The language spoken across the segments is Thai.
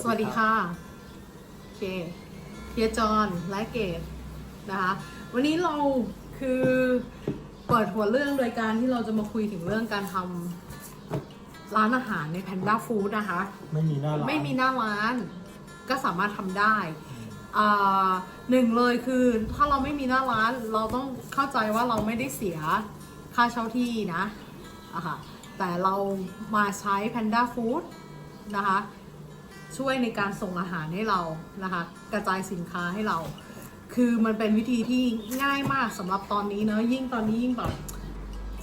สวัสดีค่ะโอเคเฮียจอนและเกดนะคะ วันนี้เราคือเปิดหัวเรื่องโดยการที่เราจะมาคุยถึงเรื่องการทำร้านอาหารในแพนด้าฟู้ดนะคะ ไม่มีหน้าร้านไม่มีหน้าร้านก็สามารถทำได้อ่าหนึ่งเลยคือถ้าเราไม่มีหน้าร้านเราต้องเข้าใจว่าเราไม่ได้เสียค่าเช่าที่นะอะค่ะแต่เรามาใช้ Panda Food นะคะ ช่วยในการส่งอาหารให้เรานะคะ กระจายสินค้าให้เรา คือมันเป็นวิธีที่ง่ายมากสำหรับตอนนี้เนอะยิ่งตอนนี้ยิ่งแบบ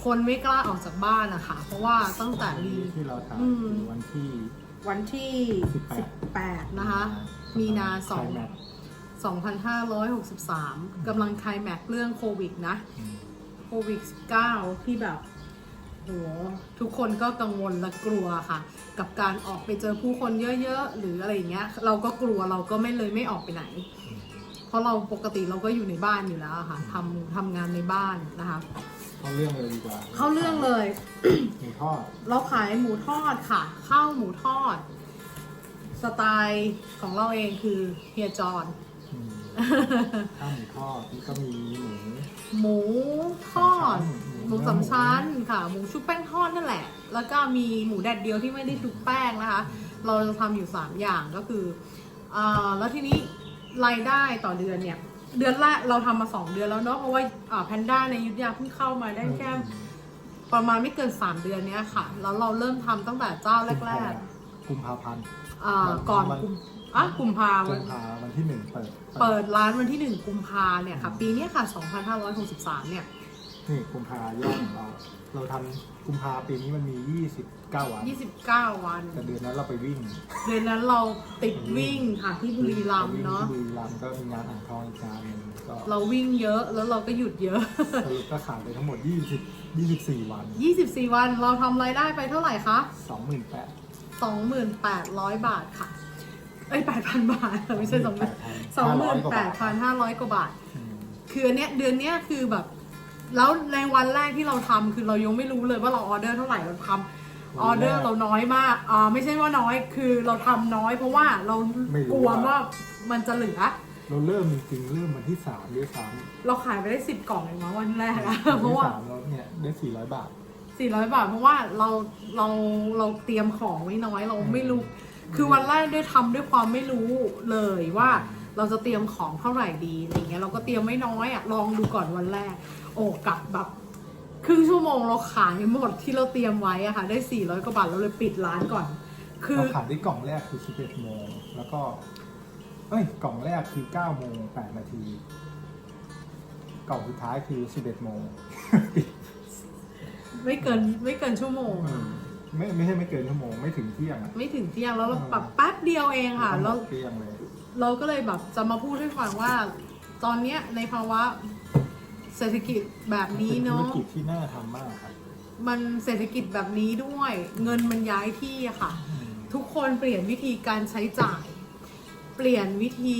คนไม่กล้าออกจากบ้านนะคะ เพราะว่าตั้งแต่มีที่เราทำอืมคือวันที่วันที่ 18 18นะคะ มีนาไคลแม็กซ์2 2563กำลังคลายแม็กซ์เรื่องโควิดนะอืมโควิด 19 ที่แบบโห ทุกคนก็กังวลและกลัวค่ะ กับการออกไปเจอผู้คนเยอะๆ หรืออะไรอย่างเงี้ย เราก็กลัวเราก็ไม่เลยไม่ออกไปไหน เพราะเราปกติเราก็อยู่ในบ้านอยู่แล้วอะค่ะทำทำงานในบ้านนะคะเข้าเรื่องเลยดีกว่าเข้าเรื่องเลย หมูทอด เราขายหมูทอดค่ะ ข้าวหมูทอด สไตล์ของเราเองคือเฮียจอนอืมข้าวหมูทอดนี่ก็มีหมูหมูทอดหหมูมูสามชั้น สามชั้นค่ะ หมูชุบแป้งทอดนั่นแหละ แล้วก็มีหมูแดดเดียวที่ไม่ได้ชุบแป้งนะคะ เราจะทำอยู่ 3 อย่างก็คืออ่าแล้วทีนี้รายได้ต่อเดือนเนี่ย เดือนแรกเราทำมา 2 เดือนแล้วเนาะ เพราะว่าแพนด้าในอยุทธยาเพิ่งเข้ามาได้แค่ประมาณไม่เกิน 3 เดือนเนี้ยค่ะ แล้วเราเริ่มทำตั้งแต่เจ้าแรกกุมภาพันธ์ๆอ่าก่อนวันกุมอะกุมภากุวัน มภาวันที่หนึ่งเปิดเปิดร้านวันที่ 1 กุมภาเนี่ยค่ะ ปีเนี้ยค่ะ 2563 เนี่ย นี่กุมภายอดของเรา เราทำกุมภาปีนี้มันมี 29 วัน 29 วัน แต่เดือนนั้นเราไปวิ่งเดือนนั้นเราติดวิ่งค่ะที่บุรีรัมย์เนาะที่บุรีรัมย์ก็มีงานอ่างทองอีกงานหนึ่งก็เราวิ่งเยอะแล้วเราก็หยุดเยอะ สรุปก็ขายไปทั้งหมด 20 24 วัน 24 วันเราทำรายได้ไปเท่าไหร่คะ 28,000 28,000 บาทค่ะ เอ้ย8,000 บาทไม่ใช่20,000 28,500กว่าบาท อืม คืออันเนี้ยเดือนเนี้ยคือแบบ แล้วในวันแรกที่เราทำคือเรายังไม่รู้เลยว่าเราออเดอร์เท่าไหร่เราทำออเดอร์เราน้อยมากอ่าไม่ใช่ว่าน้อยคือเราทำน้อย เพราะว่าเรากลัวว่ามันจะเหลือ เราเริ่มจริงๆเริ่มวันที่สามด้วยซ้เราขายไปได้สิบกล่องเองมั้งวันแรกอะำเพราะว่านที่สามเราเนี่ยได้สี่ร้อยบาท สี่ร้อยบาทเพราะว่าเราเราเราเตรียมของไว้น้อยเราไม่รู้ คือวันแรกด้วยทำด้วยความไม่รู้เลยว่า เราจะเตรียมของเท่าไหร่ดีอะไรเงี้ยเราก็เตรียมไม่น้อยอะลองดูก่อนวันแรก โอ้กลับแบบครึ่งชั่วโมงเราขายหมดที่เราเตรียมไว้อะค่ะ ได้สี่ร้อยกว่าบาทเราเลยปิดร้านก่อน คือ เราขายได้กล่องแรกคือ 11โมงแล้วก็ เอ้ย กล่องแรกคือ9โมง8นาที กล่องสุดท้ายคือ 11โมง ไม่เกินไม่เกินชั่วโมงอือะมไม่ไม่ใช่ไม่เกินชั่วโมงไม่ถึงเที่ยงอะ ไม่ถึงเที่ยงแล้วเราปรับแป๊บเดียวเองค่ะ แล้ว เที่ยงเลย เราก็เลยแบบจะมาพูดให้ฟังว่า ตอนเนี้ยในภาวะเศรษฐกิจแบบนี้เป็นธุเนาะรกิจที่น่าทำมากครับมันเศรษฐกิจแบบนี้ด้วย เงินมันย้ายที่อะค่ะ อืมทุกคนเปลี่ยนวิธีการใช้จ่าย เปลี่ยนวิธี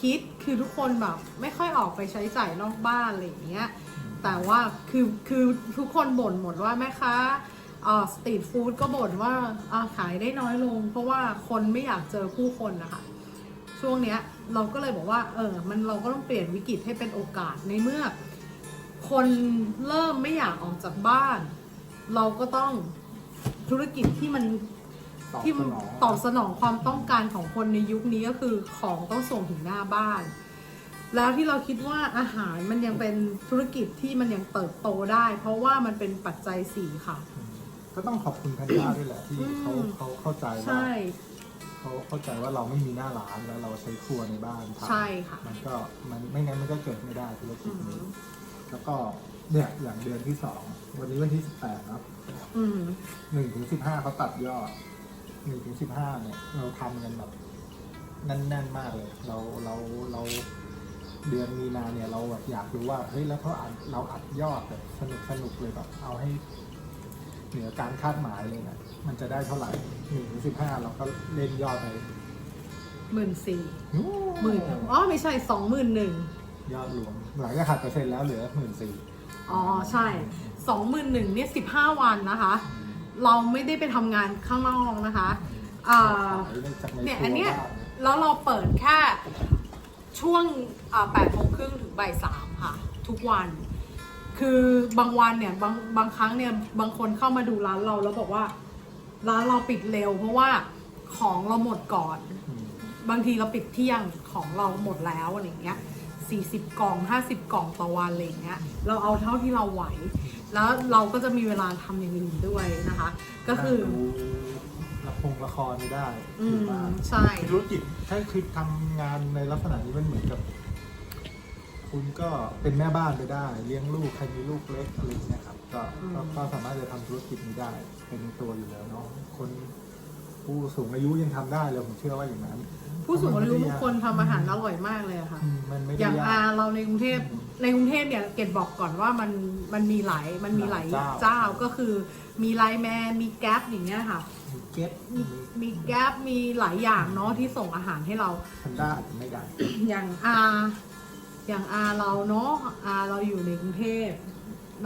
คิดคือทุกคนแบบ ไม่ค่อยออกไปใช้จ่ายนอกบ้านอะไรอย่างเงี้ย แต่ว่าคือคือทุกคนบ่นหมดว่าแม่ค้าเอ่อสตรีทฟู้ดก็บ่นว่าอ่าขายได้น้อยลง เพราะว่าคนไม่อยากเจอผู้คนนะคะ ช่วงเนี้ยเราก็เลยบอกว่า เออ มันเราก็ต้องเปลี่ยนวิกฤตให้เป็นโอกาสในเมื่อ คนเริ่มไม่อยากออกจากบ้าน เราก็ต้องธุรกิจที่มันตอบที่สนองตอบสนองความต้องการของคนในยุคนี้ก็คือของต้องส่งถึงหน้าบ้าน แล้วที่เราคิดว่าอาหารมันยังเป็นธุรกิจที่มันยังเติบโตได้ เพราะว่ามันเป็นปัจจัยสี่ค่ะอืมก็ต้องขอบคุณพันยาด้วยแหละที่เขาอืมเขาเข้าใจว่าใช่ เขาเข้าใจว่าเราไม่มีหน้าร้านแล้วเราใช้ครัวในบ้านทำใช่ค่ะ มันก็มันไม่งั้นมันก็เกิดไม่ได้ธุรกิอืจนี้มแล้วก็เนี่ยอย่างเดือนที่สองวันนี้วันที่สิบแปดเนาะอืมหนึ่งถึงสิบห้าเขาตัดยอดหนึ่งถึงสิบห้าเนี่ย เราทำกันแบบแน่นๆมากเลย เราเราเราเดือนมีนาเนี่ยเราแบบอยากรู้ว่าเฮ้ยแล้วเขาอัดเราอัดยอดแบบสนุกสนุกเลยแบบเอาให้ เหนือการคาดหมายเลยนะมันจะได้เท่าไหร่หนึ่งถึงสิบห้าเราก็เล่นยอดไปหมื่นสี่โอ้หมื่นอ๋อไม่ใช่สองหมื่นหนึ่งยอดรวมหลังจากหักเปอร์เซ็นต์แล้วเหลือหมื่นสี่อ๋อใช่สองหมื่นหนึ่งเนี่ยสิบห้าวันนะคะ เราไม่ได้ไปทำงานข้างนอกนะคะอ่าขายได้จากในเนี่ยครัอันวเนี้ยบ้างแล้วเราเปิดแค่ช่วงแปดโมงครึ่งถึงบ่ายสามค่ะ ทุกวัน คือบางวันเนี่ยบางบางครั้งเนี่ยบางคนเข้ามาดูร้านเราแล้วบอกว่า ร้านเราปิดเร็ว เพราะว่าของเราหมดก่อนอืมบางทีเราปิดเที่ยงของเราหมดแล้วอะไรเงี้ยสี่สิบกล่องห้าสิบกล่องต่อวันอะไรเงี้ยเราเอาเท่าที่เราไหว แล้วเราก็จะมีเวลาทำอย่างอื่นด้วยนะคะ ก็คือ ดูละครละครไม่ได้อือยู่มบ้านใช่ ธุรกิจถ้าคือทำงานในลักษณะนี้มันเหมือนกับ คุณก็เป็นแม่บ้านไปได้ เลี้ยงลูกใครมีลูกเล็กอะไรอย่างเงี้ยครับก็ก็ก็สามารถจะทำธุรกิจนี้ได้ เป็นตัวอยู่แล้วเนาะคนผู้สูงอายุยังทำได้เลยผมเชื่อว่าอย่างนั้นผู้สูงอายุมัไม่ทุได้กยคนทำอาหารอร่อยมากเลยอะค่ะ อืมมันไม่ได้อย่างยาอากเราในกรุงเทพในกรุงเทพเนี่ยเกดบอกก่อนว่ามันมันมีหลายมันมีหลายหลายเจ้าเจ้าก็คือมีไลน์แมนมีแก๊ปอย่างเงี้ยค่ะ มีเก็ตมีมีแก๊ปมีหลายอย่างเนาะที่ส่งอาหารให้เราทำได้อาจจะไม่ได้ อย่างอา อย่างอาเราเนาะอาเราอยู่ในกรุงเทพ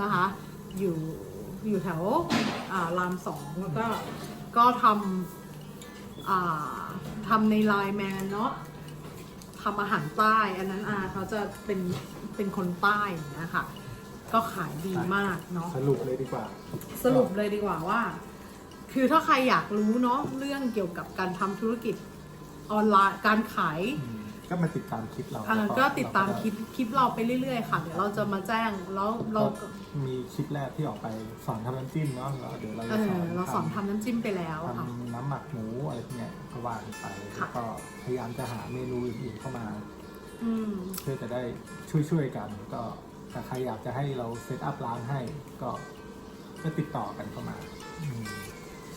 นะคะ อยู่อยู่แถวอ่ารามสองแล้วก็ก็ทำอ่าทำในไลน์แมนเนาะทำอาหารใต้ อันนั้นอาเขาจะเป็นเป็นคนใต้อย่างเงี้ยค่ะก็ขายดีมากเนาะสรุปเลยดีกว่า สรุปเลยดีกว่าว่า คือถ้าใครอยากรู้เนาะเรื่องเกี่ยวกับการทำธุรกิจออนไลน์การขายอืม ก็มาติดตามคลิปเราอ่าแล้วก็ติดตามเรคลิปคลิปเราไปเรื่อย ๆ ค่ะ เดี๋ยวเราจะมาแจ้งแล้วเราก็มีคลิปแรกที่ออกไปสอนทำน้ำจิ้มเนาะแล้วเดี๋ยวเราเอจะสออนเราสอนทำน้ำจิ้มไปแล้วค่ะ ทำน้ำหมักหมูอะไรพวกเนี้ยก็ว่ากันไปค่ะ แล้วก็พยายามจะหาเมนูอื่นๆเข้ามา อืม เพื่อจะได้ช่วยๆกัน ก็ถ้าใครอยากจะให้เราเซตอัพร้านให้ก็ก็ติดต่อกันเข้ามาอืม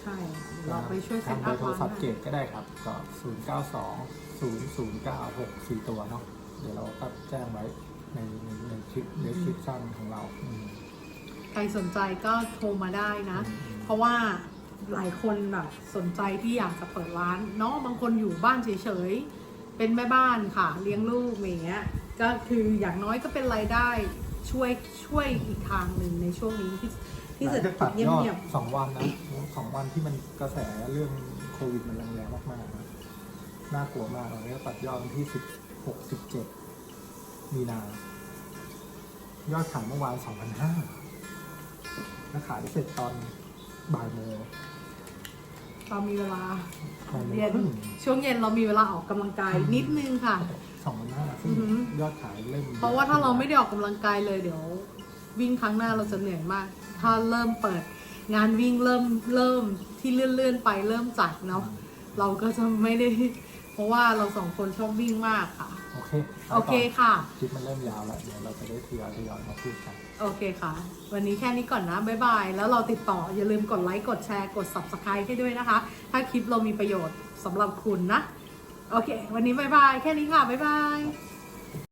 ใช่เดี๋ยวเราไปช่วยเซตทางเบอัอพร์โทรศัพท์เกร้านตก็ได้ครับ ก็ 0 9 2 0 0 9 6 4 ตัวเนาะเดี๋ยวเราก็แจ้งไว้ในในในคลิปในคลิปชั่นของเราอืม ใครสนใจก็โทรมาได้นะ อืม เพราะว่าหลายคนแบบสนใจที่อยากจะเปิดร้านเนาะบางคนอยู่บ้านเฉยๆ เป็นแม่บ้านค่ะ เลี้ยงลูกอย่างเงี้ย ก็คืออย่างน้อยก็เป็นรายได้ช่วยช่วยอีกทางหนึ่งในช่วงนี้ที่ที่เศรษฐจะกิตัจดเงียอดยบสองวันนะสองวันที่มันกระแสเรื่องโควิดมันแรงๆมากๆนะ น่ากลัวมากเลยตัดยอดวันที่สิบหกสิบเจ็ดมีนา ยอดขายเมื่อวานสองพันห้าแล้วขายเสร็จตอนบ่ายโมงๆเรามีเวลาบ่ายโมงเย็นครึ่งช่วงเย็นเรามีเวลาออกกำลังกายนิดนึงค่ะ สองพันห้าซึ่งอือหือ ยอดขายเริ่มเพราะว่าถ้าเราไม่ได้ออกกำลังกายเลยเดี๋ยว วิ่งครั้งหน้าเราจะเหนื่อยมาก ถ้าเริ่มเปิด งานวิ่งเริ่มเริ่มที่เลื่อนเลื่อนๆไปเริ่มจัดเนาะเราก็จะไม่ได้ เพราะว่าเราสองคนชอบวิ่งมากค่ะ โอเคไปโอเคต่ค่ะ คลิปมันเริ่มยาวแล้ว เดี๋ยวเราจะได้ทยอยทยอยมาพูดกัน โอเคค่ะ วันนี้แค่นี้ก่อนนะ บ๊ายบาย แล้วเราติดต่ออย่าลืมกดไลค์ กดแชร์ กด subscribe ให้ด้วยนะคะ ถ้าคลิปเรามีประโยชน์สำหรับคุณนะ โอเค วันนี้บ๊ายบาย แค่นี้ค่ะ บ๊ายบาย